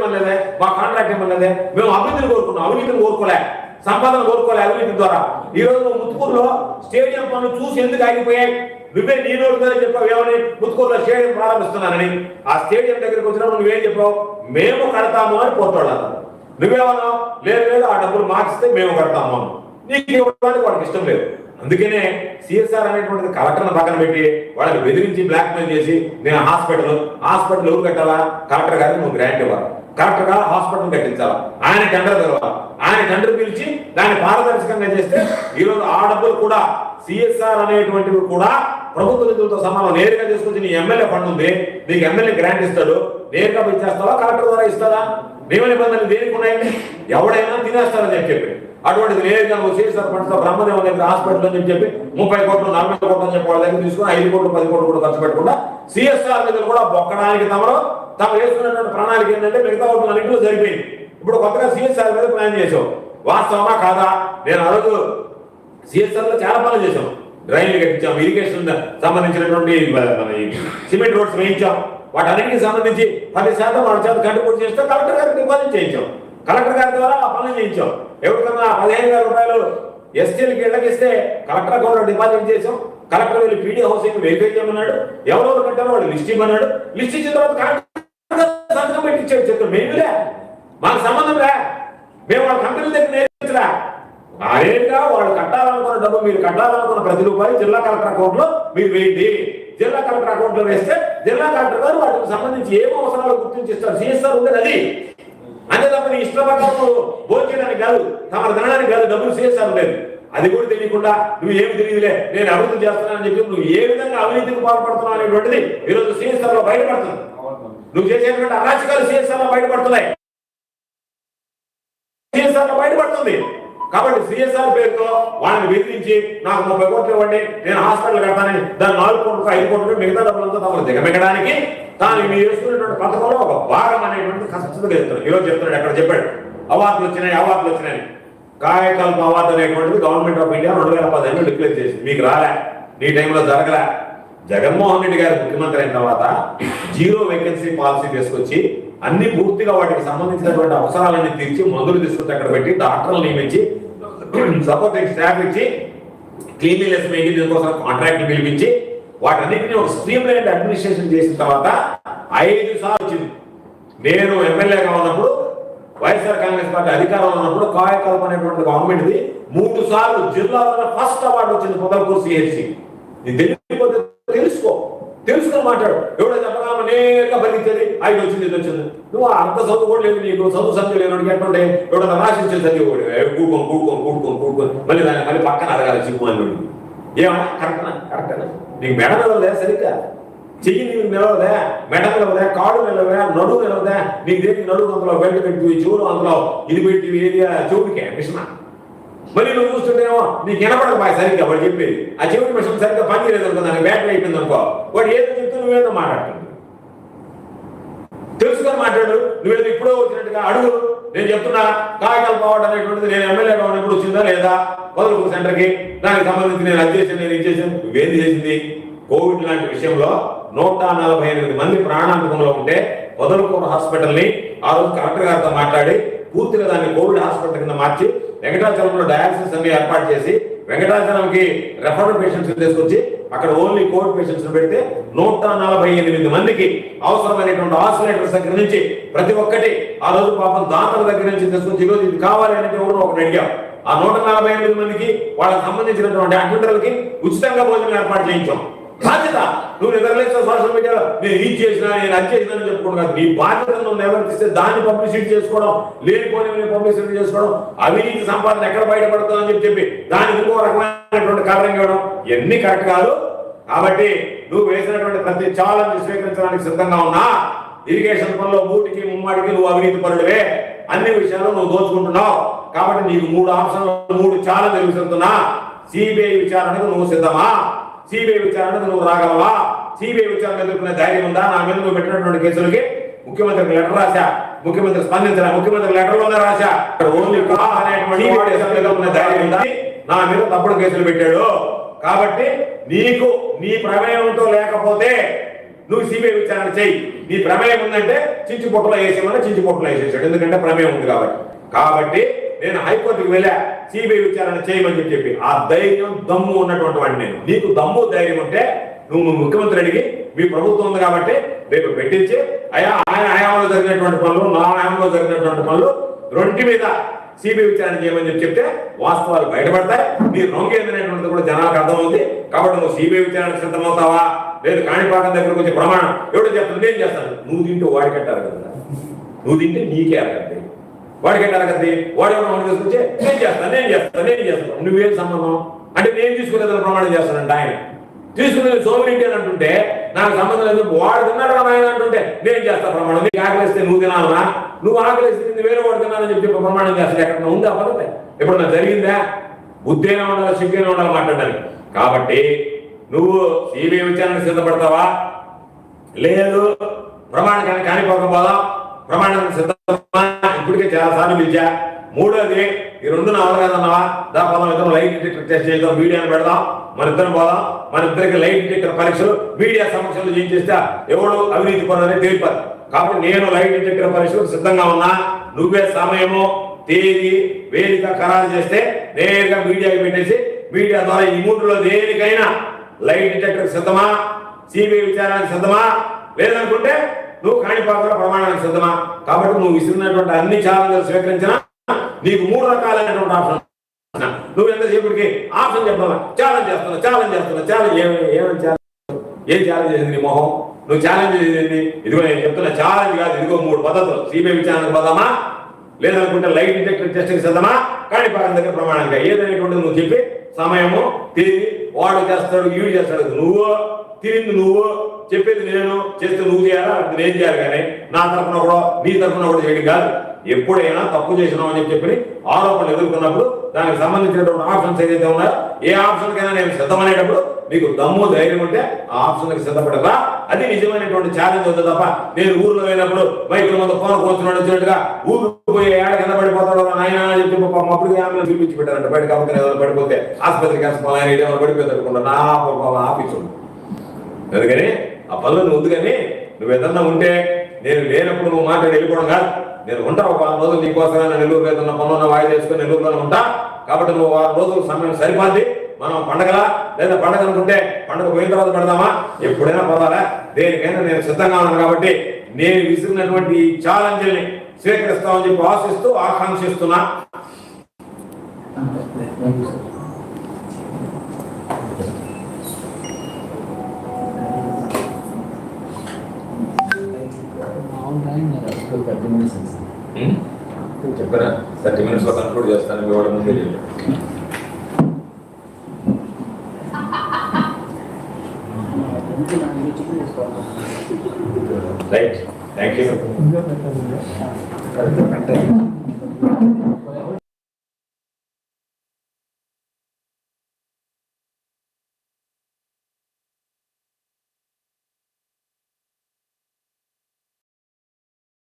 మా కాంట్రాక్ట్ ఇవ్వలేదే మేము అభివృద్ధిని కోరుకున్నాం అవినీతిని కోరుకోలే. సంపాదన కోరుకోలే అవినీతి ద్వారా. ఈ రోజు ముత్తుకూరులో స్టేడియం పనులు చూసి ఎందుకు ఆగిపోయాయి? నువ్వే నీ నోటి చెప్పావు ఏమని? ముత్తుకూరులో స్టేడియం ప్రారంభిస్తున్నానని. ఆ స్టేడియం దగ్గరికి వచ్చినప్పుడు నువ్వేం చెప్పావు? మేము కడతాము అని పోర్టోళ్ళు అన్నారు నువ్వేమన్నావు? లేదు లేదు ఆ డబ్బులు మార్చిస్తే మేము కడతాము నీకు ఇవ్వడానికి వాళ్ళకి ఇష్టం లేదు. అందుకనే సిఎస్ఆర్ అనేటువంటిది కలెక్టర్ని పక్కన పెట్టి వాళ్ళకి బెదిరించి బ్లాక్మెయిల్ చేసి నేను హాస్పిటల్ హాస్పిటల్ ఎవరు కట్టాలా? కలెక్టర్ గారికి నువ్వు గ్రాంట్ ఇవ్వాలి. కలెక్టర్ గారు హాస్పిటల్ కట్టించాలా? ఆయన టెండర్ తెలవాలి. ఆయన టెండర్ పిలిచి దాన్ని పారదర్శకంగా చేస్తే ఈ రోజు ఆ డబ్బులు కూడా సిఎస్ఆర్ అనేటువంటివి కూడా ప్రభుత్వ నిధులతో సమానం నేరుగా తీసుకొచ్చి నీ ఎమ్మెల్యే ఫండ్ ఉంది నీకు ఎమ్మెల్యే గ్రాంట్ ఇస్తాడు నేరుగా ఇచ్చేస్తావా కలెక్టర్ ద్వారా ఇస్తారా నియమ నిబంధనలు దేనికి ఉన్నాయి ఎవడైనా తినేస్తారని చెప్పి అటువంటిది నేరుగా నువ్వు సిఎస్ఆర్ ఫండ్స్ బ్రహ్మదేవం దగ్గర హాస్పిటల్ అని చెప్పి ముప్పై కోట్లు నలభై కోట్లు అని చెప్పి వాళ్ళ దగ్గర తీసుకుని ఐదు కోట్లు పది కోట్లు కూడా ఖర్చు పెట్టకుండా సిఎస్ఆర్ నిధులు కూడా బొక్కడానికి తమరు తాము వేసుకున్నటువంటి ప్రణాళిక ఏంటంటే మిగతా ఓట్లు అన్నింటిలో జరిపోయింది ఇప్పుడు కొత్తగా సిఎస్ఆర్ మీద ప్లాన్ చేసాం వాస్తవమా కాదా? నేను ఆ రోజు సిఎస్ఆర్లో చాలా పనులు చేసాం డ్రైన్లు కట్టించాం ఇరిగేషన్ సంబంధించినటువంటి సిమెంట్ రోడ్స్ వేయించాం. వాటన్నిటికి సంబంధించి పది శాతం వాళ్ళ చేత కంట్రిబ్యూట్ చేస్తే కలెక్టర్ గారికి డిపాజిట్ చేయించాం. కలెక్టర్ గారి ద్వారా ఆ పనులు చేయించాం. ఎవరికన్నా పదిహేను వేల రూపాయలు ఎస్టీలకి ఇళ్ళకిస్తే కలెక్టర్ అకౌంట్లో డిపాజిట్ చేసాం కలెక్టర్ వెళ్ళి పీడీ హౌసింగ్ వెరిఫై చేయమన్నాడు. ఎవరెవరు కట్టారో వాడు లిస్ట్ ఇవ్వమన్నాడు లిస్ట్ ఇచ్చిన తర్వాత సంతకం పెట్టించాడు చెప్తాం మేములే మాకు సంబంధం రా. మేము వాళ్ళ కంపెనీ దగ్గర నేర్పించరా అదేంటా వాళ్ళు కట్టాలనుకున్న డబ్బు మీరు కట్టాలనుకున్న ప్రతి రూపాయి జిల్లా కలెక్టర్ అకౌంట్లో మీరు వేయండి. జిల్లా కలెక్టర్ అకౌంట్లో వేస్తే జిల్లా కలెక్టర్ గారు వాటికి సంబంధించి ఏం అవసరాలు గుర్తించిస్తారు. సిఎస్ఆర్ ఉండేది అది. అదే తప్ప నీ ఇష్ట ప్రకారం భోజనానికి కాదు తమ తినడానికి కాదు డబ్బులు సిఎస్ఆర్ ఉండేది. అది కూడా తెలియకుండా నువ్వు ఏమి తెలియదులే నేను అభివృద్ధి చేస్తున్నానని చెప్పి నువ్వు ఏ విధంగా అవినీతికి పాల్పడుతున్నావు అనేటువంటిది ఈరోజు సిఎస్ఆర్లో బయటపడుతుంది నువ్వు చేసేటువంటి అరాచకాలు సిఎస్ఆర్లో బయటపడుతున్నాయి. సిఎస్ఆర్లో బయటపడుతుంది. కాబట్టి సిఎస్ఆర్ పేరుతో వాళ్ళని బెదిరించి నాకు ముప్పై కోట్లు ఇవ్వండి నేను హాస్పిటల్ కడతానని దాని నాలుగు కోట్లు ఐదు కోట్లు మిగతా డబ్బులంతా తమను దిగమెగడానికి తాను మీరు చేస్తున్నటువంటి పథకంలో ఒక భాగం అనేటువంటి ఖచ్చితంగా చెప్తాడు ఈరోజు చెప్తున్నాడు ఎక్కడ చెప్పాడు? అవార్డులు వచ్చినాయి అవార్డులు వచ్చినాయి. కాయకల్ప అవార్డు అనేటువంటిది గవర్నమెంట్ ఆఫ్ ఇండియా రెండు వేల పదిహేను డిక్లేర్ చేసింది. మీకు రాలే నీ టైంలో జరగలే. జగన్మోహన్ రెడ్డి గారు ముఖ్యమంత్రి అయిన తర్వాత జీరో వేకెన్సీ పాలసీ తీసుకొచ్చి అన్ని పూర్తిగా వాటికి సంబంధించినటువంటి అవసరాలన్నీ తీర్చి మందులు తీసుకొచ్చి అక్కడ పెట్టి డాక్టర్లు నియమించి సపోర్టింగ్ స్టాఫ్ ఇచ్చి క్లీన్లీనెస్ మెయింటైన్ దీనికోసం కాంట్రాక్ట్ పిలిపించి వాటన్నిటిని ఒక స్ట్రీమ్ లైన్ అడ్మినిస్ట్రేషన్ చేసిన తర్వాత ఐదు సార్లు వచ్చింది. నేను ఎమ్మెల్యేగా ఉన్నప్పుడు వైఎస్ఆర్ కాంగ్రెస్ పార్టీ అధికారంలో ఉన్నప్పుడు కాయకల్ప అనేటువంటి గవర్నమెంట్ది మూడు సార్లు జిల్లాలో ఫస్ట్ అవార్డు వచ్చింది పొదలకూరు సిహెచ్సి తెలియకపోతే తెలుసుకో. తెలుసుకొని మాట్లాడు. ఎవడో అనేక నేరుగా బతికించేది ఐదు వచ్చింది ఇది వచ్చింది. నువ్వు అంత చదువు కూడా లేదు నీకు చదువు సంధ్య లేని ఎట్లుంటే ఎవడన్నా రాసించే చదివి కూడా కూడుకొని కూడుకొని కూడుకొని కూడుకొని మళ్ళీ దాన్ని మళ్ళీ పక్కన అడగాలి చిక్కు అని ఏమన్నా కరెక్టనా కరెక్టనా నీకు మెడ నిలవలే సరిగ్గా? చెయ్యి నీకు నిలవదే మెడ నిలవదే కాడు నిలవదే నడువు నిలవదే నీకు దేనికి నడువు అందులో బెల్ట్ పెట్టి చెవులు అందులో ఇది పెట్టి ఏది చెవుడికే మిషన్. మరి నువ్వు చూస్తుంటేమో నీకు వినపడకపోయా సరిగ్గా వాడు చెప్పేది. ఆ చెవిటి మిషన్ సరిగ్గా పని చేయలేదు అనుకో దానికి బ్యాటరీ అయిపోయింది అనుకో. వాడు ఏదో చెప్తే నువ్వేదో మాట్లాడుతుంది తెలుసుకొని మాట్లాడు. నువ్వేదో ఇప్పుడో వచ్చినట్టుగా అడుగు. నేను చెప్తున్నా కాగితాలు పోవడం అనేటువంటిది నేను ఎమ్మెల్యేగా ఉన్నప్పుడు వచ్చిందా లేదా? మొదలు సెంటర్కి దానికి సంబంధించి నేను అది నేను ఇచ్చేసాను చేశాను. చేసింది? కోవిడ్ లాంటి విషయంలో నూట నలభై ఎనిమిది మంది ప్రాణాంతకంలో ఉంటే పొదలకూరు హాస్పిటల్ని ఆ రోజు కలెక్టర్ గారితో మాట్లాడి పూర్తిగా దాన్ని కోవిడ్ హాస్పిటల్ కింద మార్చి వెంకటాచలంలో డయాలసిస్ అన్ని ఏర్పాటు చేసి వెంకటాచలంకి రెఫర్డ్ పేషెంట్స్ తీసుకొచ్చి అక్కడ ఓన్లీ కోవిడ్ పేషెంట్స్ పెడితే నూట నలభై ఎనిమిది మందికి అవసరమైనటువంటి ఆసిలేటర్స్ దగ్గర నుంచి ప్రతి ఒక్కటి ఆ రోజు పాపం దాతల దగ్గర నుంచి తీసుకొచ్చి ఈరోజు ఇది కావాలి అంటే కూడా ఒకటి అడిగాం ఆ నూట నలభై ఎనిమిది మందికి వాళ్ళకి సంబంధించినటువంటి అడ్మిటర్లకి ఉచితంగా భోజనం ఏర్పాటు చేయించాం. బాధ్యత. నువ్వు నిద్రలేసిన సోషల్ మీడియాలో నేను ఇది చేసినా నేను అది చేసినా అని చెప్పుకుంటున్నాను నీ బాధ్యత నువ్వు నిర్వర్తిస్తే దాన్ని పబ్లిసిటీ చేసుకోవడం లేనిపోని పబ్లిసిటీ చేసుకోవడం అవినీతి సంపాదన ఎక్కడ బయటపడుతుందని చెప్పి చెప్పి దానికి ఇంకో రకమైనటువంటి కారణం ఇవ్వడం ఎన్ని కరెక్ట్ కాదు. కాబట్టి నువ్వు వేసినటువంటి ప్రతి ఛాలెంజ్ స్వీకరించడానికి సిద్ధంగా ఉన్నా. ఇరిగేషన్ పనిలో మూటికి ముమ్మాడికి నువ్వు అవినీతి పరుడివే. అన్ని విషయాలు నువ్వు దోచుకుంటున్నావు. కాబట్టి నీకు మూడు ఆప్షన్లు మూడు ఛాలెంజ్ విసురుతున్నా సిబిఐ విచారణకు నువ్వు సిద్ధమా? సిబిఐ విచారణకు నువ్వు రాగలవా? సిబిఐ విచారణ ఎదుర్కొనే ధైర్యం ఉందా? నా మీద నువ్వు పెట్టినటువంటి కేసులకి ముఖ్యమంత్రికి లెటర్ రాశా. ముఖ్యమంత్రి స్పందించరా ముఖ్యమంత్రి లెటర్లోనే రాశా. ఓన్లీ అనేటువంటి ధైర్యం ఉందా? నా మీద తప్పుడు కేసులు పెట్టాడు. కాబట్టి నీకు నీ ప్రమేయంతో లేకపోతే నువ్వు సిబిఐ విచారణ చేయి నీ ప్రమేయం ఉందంటే చించి పొట్టలో వేసేమని చించి పొట్టలో వేసేసాడు. ఎందుకంటే ప్రమేయం ఉంది కాబట్టి. కాబట్టి నేను హైకోర్టుకి వెళ్ళా సిబిఐ విచారణ చేయమని చెప్పి. ఆ ధైర్యం దమ్ము ఉన్నటువంటి వాడిని నేను. నీకు దమ్ము ధైర్యం ఉంటే నువ్వు ముఖ్యమంత్రి అడిగి మీ ప్రభుత్వం ఉంది కాబట్టి రేపు పెట్టించి. అయా ఆయన హయాంలో జరిగినటువంటి పనులు నా హయాంలో జరిగినటువంటి పనులు రొంటి మీద సిబిఐ విచారణ చేయమని చెప్పి చెప్తే వాస్తవాలు బయటపడతాయి. నీ రొంగ ఏందనేటువంటిది కూడా జనాలకు అర్థమవుతుంది కాబట్టి నువ్వు సిబిఐ విచారణ సిద్ధమవుతావా? లేదు కాణిపాకం దగ్గరకు వచ్చి ప్రమాణం. ఎవడో చెప్తుంది నేను చేస్తాను. నువ్వు తింటే వాడికట్టారు కదా నువ్వు తింటే నీకే అర్థం. వాడికి ఎట్లా అరగద్ది వాడు ఎవరు మనం తీసుకొచ్చి నేను చేస్తాను నేను చేస్తాను నేను చేస్తాను నువ్వేం సంబంధం? అంటే నేను తీసుకునేదని ప్రమాణం చేస్తానంట ఆయన. తీసుకునేది సోమిరెడ్డి అని అంటుంటే నాకు సంబంధం లేదు వాడు తిన్నాడు ఆయన అంటుంటే నేను చేస్తా ప్రమాణం. నీకు ఆకలిస్తే నువ్వు తినాలనా నువ్వు ఆకలిస్తే వేరే వాడు తినాలని చెప్పి ప్రమాణం చేస్తాను ఎక్కడ ఉందా పద్ధతి? నాకు జరిగిందా? బుద్ధైనా ఉండాలి సిగ్గైనా ఉండాలి మాట్లాడడానికి. కాబట్టి నువ్వు సిబిఐ విచారణ సిద్ధపడతావా? లేదు. ప్రమాణానికి కానిపోకపోదాం. ప్రమాణం ప్రమాణానికి సిద్ధమా? ఇప్పటికే చాలా సార్లు పిలిచా. మూడోది ఈ రెండు నా కదన్నావా? దా పోదాం లైట్ డిటెక్టర్ టెస్ట్ చేద్దాం మీడియాను పెడదాం. మన ఇద్దరం పోదాం. మన ఇద్దరికి లైట్ డిటెక్టర్ పరీక్షలు మీడియా సమక్షంలో చేయించేస్తా. ఎవడు అవినీతి పనులని తెలిపారు. కాబట్టి నేను లైట్ డిటెక్టర్ పరీక్షలకు సిద్ధంగా ఉన్నా. నువ్వే సమయము తేదీ వేదిక ఖరారు చేస్తే నేరుగా మీడియాకి పెట్టేసి మీడియా ద్వారా ఈ మూడులో దేనికైనా లైట్ డిటెక్టర్ సిద్ధమా? సిబిఐ విచారానికి సిద్ధమా? లేదనుకుంటే నువ్వు కాణిపాత్ర ప్రమాణానికి సిద్ధమా? కాబట్టి నువ్వు విసిరినటువంటి అన్ని ఛాలెంజ్లు స్వీకరించినా నీకు మూడు రకాలైనటువంటి ఆప్షన్ నువ్వు ఎంతసేపటికి ఆప్షన్ చెప్పాలా? ఛాలెంజ్ చేస్తున్నా ఛాలెంజ్ చేస్తున్నా. ఛాలెంజ్ ఏమి ఏమని ఛాలెంజ్? ఏం ఛాలెంజ్ చేసింది నీ మొహం? నువ్వు ఛాలెంజ్ చేసింది ఇదిగో నేను చెప్తున్నా ఛాలెంజ్ కాదు. ఇదిగో మూడు పద్ధతులు. సిబిఐ విచారణకు పోదామా? లేదనుకుంటే లైట్ డిటెక్టర్ టెస్ట్కి సిద్ధమా? కాణిపాకం దగ్గర ప్రమాణంగా ఏదైనటువంటి నువ్వు చెప్పి సమయము తిరిగి వాడు చేస్తాడు వీడు చేస్తాడు. నువ్వు తిరిగి నువ్వు చెప్పేది నేను చేస్తే నువ్వు చేయాలా? నేను చేయాలి కానీ నా తరఫున కూడా నీ తరఫున కూడా చేయడం కాదు. ఎప్పుడైనా తప్పు చేసినావు అని చెప్పి ఆరోపణలు ఎదుర్కొన్నప్పుడు దానికి సంబంధించినటువంటి ఆప్షన్స్ ఏదైతే ఉన్నాయో ఏ ఆప్షన్కైనా నేను సిద్ధమనేటప్పుడు నీకు దమ్ము ధైర్యం ఉంటే ఆ ఆప్షన్కి సిద్ధపడరా అది నిజమైనటువంటి ఛాలెంజ్ ఉంది తప్ప నేను ఊర్లో పోయినప్పుడు బయట ముందు ఫోన్ కూర్చున్నాడు వచ్చినట్టుగా ఊరు పోయి ఏడ కింద పడిపోతాడు నాయన అని చెప్పి పాపం అప్పుడు ఆమె చూపించి పెట్టారంట. బయట కాబట్టి ఏదైనా పడిపోతే ఆసుపత్రికి వేసుకోవాలి ఏదైనా పడిపోతే అనుకుంటా. నా పాపం ఆఫీసు అందుకని ఆ పనులు నువ్వు కానీ నువ్వు ఏదన్నా ఉంటే నేను లేనప్పుడు నువ్వు మాట్లాడి వెళ్ళిపోవడం కాదు. నేను ఉంటా ఒక వారం రోజులు నీకోసమైనా నెల్లూరు ఏదన్నా పనున్న వాయిదా వేసుకొని నెల్లూరులోనే ఉంటా. కాబట్టి నువ్వు వారం రోజులు సమయం సరిపోద్ది. మనం పండగలా లేదా పండగ అనుకుంటే పండగ పోయిన తర్వాత పెడదామా? ఎప్పుడైనా పర్వాలా. దేనికైనా నేను సిద్ధంగా ఉన్నాను కాబట్టి నేను విసిరినటువంటి ఈ ఛాలెంజ్ని స్వీకరిస్తామని చెప్పి ఆశిస్తూ ఆకాంక్షిస్తున్నా. చెప్పరా? థర్టీ మినిట్స్లో కన్క్లూడ్ చేస్తాను మీ వాడు ముందు రైట్ థ్యాంక్ యూ